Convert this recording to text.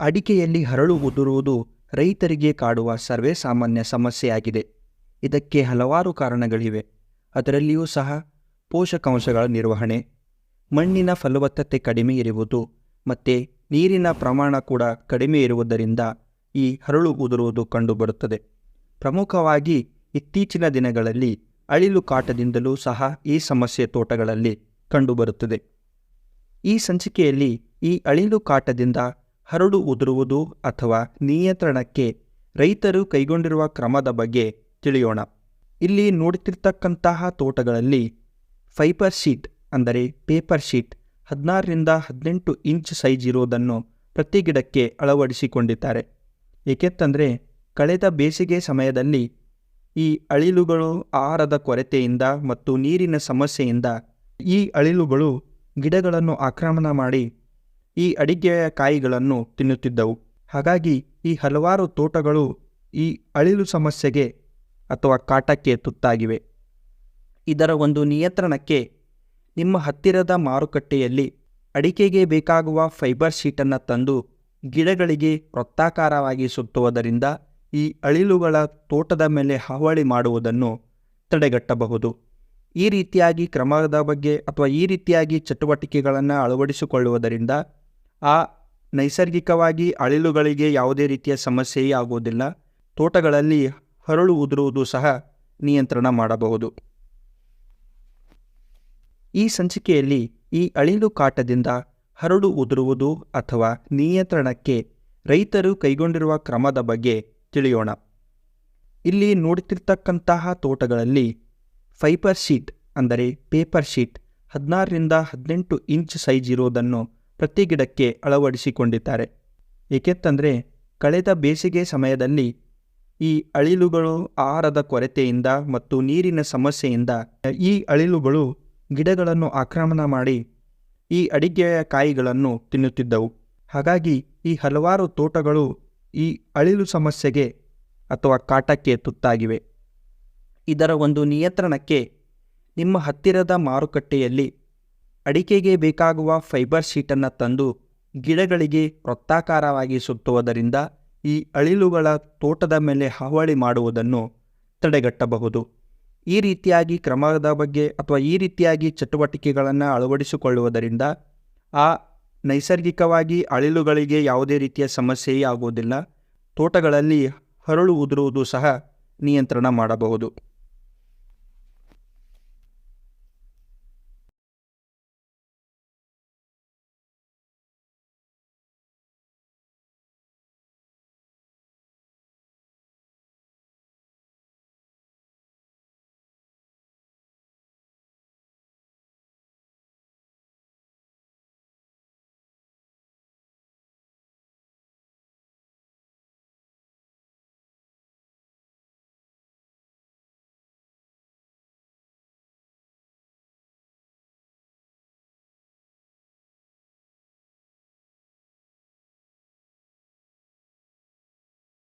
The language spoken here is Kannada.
ಅಡಿಕೆಯಲ್ಲಿ ಹರಳು ಉದುರುವುದು ರೈತರಿಗೆ ಕಾಡುವ ಸರ್ವೇ ಸಾಮಾನ್ಯ ಸಮಸ್ಯೆಯಾಗಿದೆ. ಇದಕ್ಕೆ ಹಲವಾರು ಕಾರಣಗಳಿವೆ. ಅದರಲ್ಲಿಯೂ ಸಹ ಪೋಷಕಾಂಶಗಳ ನಿರ್ವಹಣೆ, ಮಣ್ಣಿನ ಫಲವತ್ತತೆ ಕಡಿಮೆ ಇರುವುದು ಮತ್ತು ನೀರಿನ ಪ್ರಮಾಣ ಕೂಡ ಕಡಿಮೆ ಇರುವುದರಿಂದ ಈ ಹರಳು ಉದುರುವುದು ಕಂಡುಬರುತ್ತದೆ. ಪ್ರಮುಖವಾಗಿ ಇತ್ತೀಚಿನ ದಿನಗಳಲ್ಲಿ ಅಳಿಲು ಕಾಟದಿಂದಲೂ ಸಹ ಈ ಸಮಸ್ಯೆ ತೋಟಗಳಲ್ಲಿ ಕಂಡುಬರುತ್ತದೆ. ಈ ಸಂಚಿಕೆಯಲ್ಲಿ ಈ ಅಳಿಲು ಕಾಟದಿಂದ ಹರಳು ಉದುರುವುದು ಅಥವಾ ನಿಯಂತ್ರಣಕ್ಕೆ ರೈತರು ಕೈಗೊಂಡಿರುವ ಕ್ರಮದ ಬಗ್ಗೆ ತಿಳಿಯೋಣ. ಇಲ್ಲಿ ನೋಡುತ್ತಿರ್ತಕ್ಕಂತಹ ತೋಟಗಳಲ್ಲಿ ಫೈಬರ್ ಶೀಟ್ ಅಂದರೆ ಪೇಪರ್ ಶೀಟ್ ಹದಿನಾರರಿಂದ ಹದಿನೆಂಟು ಇಂಚ್ ಸೈಜ್ ಇರುವುದನ್ನು ಪ್ರತಿ ಗಿಡಕ್ಕೆ ಅಳವಡಿಸಿಕೊಂಡಿದ್ದಾರೆ. ಏಕೆಂತಂದರೆ ಕಳೆದ ಬೇಸಿಗೆ ಸಮಯದಲ್ಲಿ ಈ ಅಳಿಲುಗಳು, ಆಹಾರದ ಕೊರತೆಯಿಂದ ಮತ್ತು ನೀರಿನ ಸಮಸ್ಯೆಯಿಂದ ಈ ಅಳಿಲುಗಳು ಗಿಡಗಳನ್ನು ಆಕ್ರಮಣ ಮಾಡಿ ಈ ಅಡಿಕೆಯ ಕಾಯಿಗಳನ್ನು ತಿನ್ನುತ್ತಿದ್ದವು. ಹಾಗಾಗಿ ಈ ಹಲವಾರು ತೋಟಗಳು ಈ ಅಳಿಲು ಸಮಸ್ಯೆಗೆ ಅಥವಾ ಕಾಟಕ್ಕೆ ತುತ್ತಾಗಿವೆ. ಇದರ ಒಂದು ನಿಯಂತ್ರಣಕ್ಕೆ ನಿಮ್ಮ ಹತ್ತಿರದ ಮಾರುಕಟ್ಟೆಯಲ್ಲಿ ಅಡಿಕೆಗೆ ಬೇಕಾಗುವ ಫೈಬರ್ ಶೀಟನ್ನು ತಂದು ಗಿಡಗಳಿಗೆ ವೃತ್ತಾಕಾರವಾಗಿ ಸುತ್ತುವುದರಿಂದ ಈ ಅಳಿಲುಗಳ ತೋಟದ ಮೇಲೆ ಹಾವಳಿ ಮಾಡುವುದನ್ನು ತಡೆಗಟ್ಟಬಹುದು. ಈ ರೀತಿಯಾಗಿ ಕ್ರಮದ ಬಗ್ಗೆ ಅಥವಾ ಈ ರೀತಿಯಾಗಿ ಚಟುವಟಿಕೆಗಳನ್ನು ಅಳವಡಿಸಿಕೊಳ್ಳುವುದರಿಂದ ಆ ನೈಸರ್ಗಿಕವಾಗಿ ಅಳಿಲುಗಳಿಗೆ ಯಾವುದೇ ರೀತಿಯ ಸಮಸ್ಯೆಯೇ ಆಗುವುದಿಲ್ಲ. ತೋಟಗಳಲ್ಲಿ ಹರಳು ಉದುರುವುದು ಸಹ ನಿಯಂತ್ರಣ ಮಾಡಬಹುದು. ಈ ಸಂಚಿಕೆಯಲ್ಲಿ ಈ ಅಳಿಲು ಕಾಟದಿಂದ ಹರಳು ಉದುರುವುದು ಅಥವಾ ನಿಯಂತ್ರಣಕ್ಕೆ ರೈತರು ಕೈಗೊಂಡಿರುವ ಕ್ರಮದ ಬಗ್ಗೆ ತಿಳಿಯೋಣ. ಇಲ್ಲಿ ನೋಡುತ್ತಿರ್ತಕ್ಕಂತಹ ತೋಟಗಳಲ್ಲಿ ಫೈಬರ್ ಶೀಟ್ ಅಂದರೆ ಪೇಪರ್ ಶೀಟ್ ಹದಿನಾರರಿಂದ ಹದಿನೆಂಟು ಇಂಚ್ ಸೈಜ್ ಇರುವುದನ್ನು ಪ್ರತಿ ಗಿಡಕ್ಕೆ ಅಳವಡಿಸಿಕೊಂಡಿದ್ದಾರೆ. ಏಕೆಂತಂದರೆ, ಕಳೆದ ಬೇಸಿಗೆ ಸಮಯದಲ್ಲಿ ಈ ಅಳಿಲುಗಳು ಆಹಾರದ ಕೊರತೆಯಿಂದ ಮತ್ತು ನೀರಿನ ಸಮಸ್ಯೆಯಿಂದ ಈ ಅಳಿಲುಗಳು ಗಿಡಗಳನ್ನು ಆಕ್ರಮಣ ಮಾಡಿ ಈ ಅಡಿಕೆಯ ಕಾಯಿಗಳನ್ನು ತಿನ್ನುತ್ತಿದ್ದವು. ಹಾಗಾಗಿ ಈ ಹಲವಾರು ತೋಟಗಳು ಈ ಅಳಿಲು ಸಮಸ್ಯೆಗೆ ಅಥವಾ ಕಾಟಕ್ಕೆ ತುತ್ತಾಗಿವೆ. ಇದರ ಒಂದು ನಿಯಂತ್ರಣಕ್ಕೆ ನಿಮ್ಮ ಹತ್ತಿರದ ಮಾರುಕಟ್ಟೆಯಲ್ಲಿ ಅಡಿಕೆಗೆ ಬೇಕಾಗುವ ಫೈಬರ್ ಶೀಟನ್ನು ತಂದು ಗಿಡಗಳಿಗೆ ವೃತ್ತಾಕಾರವಾಗಿ ಸುತ್ತುವುದರಿಂದ ಈ ಅಳಿಲುಗಳ ತೋಟದ ಮೇಲೆ ಹಾವಳಿ ಮಾಡುವುದನ್ನು ತಡೆಗಟ್ಟಬಹುದು. ಈ ರೀತಿಯಾಗಿ ಕ್ರಮದ ಬಗ್ಗೆ ಅಥವಾ ಈ ರೀತಿಯಾಗಿ ಚಟುವಟಿಕೆಗಳನ್ನು ಅಳವಡಿಸಿಕೊಳ್ಳುವುದರಿಂದ ಆ ನೈಸರ್ಗಿಕವಾಗಿ ಅಳಿಲುಗಳಿಗೆ ಯಾವುದೇ ರೀತಿಯ ಸಮಸ್ಯೆಯೇ ಆಗುವುದಿಲ್ಲ. ತೋಟಗಳಲ್ಲಿ ಹರಳು ಉದುರುವುದು ಸಹ ನಿಯಂತ್ರಣ ಮಾಡಬಹುದು.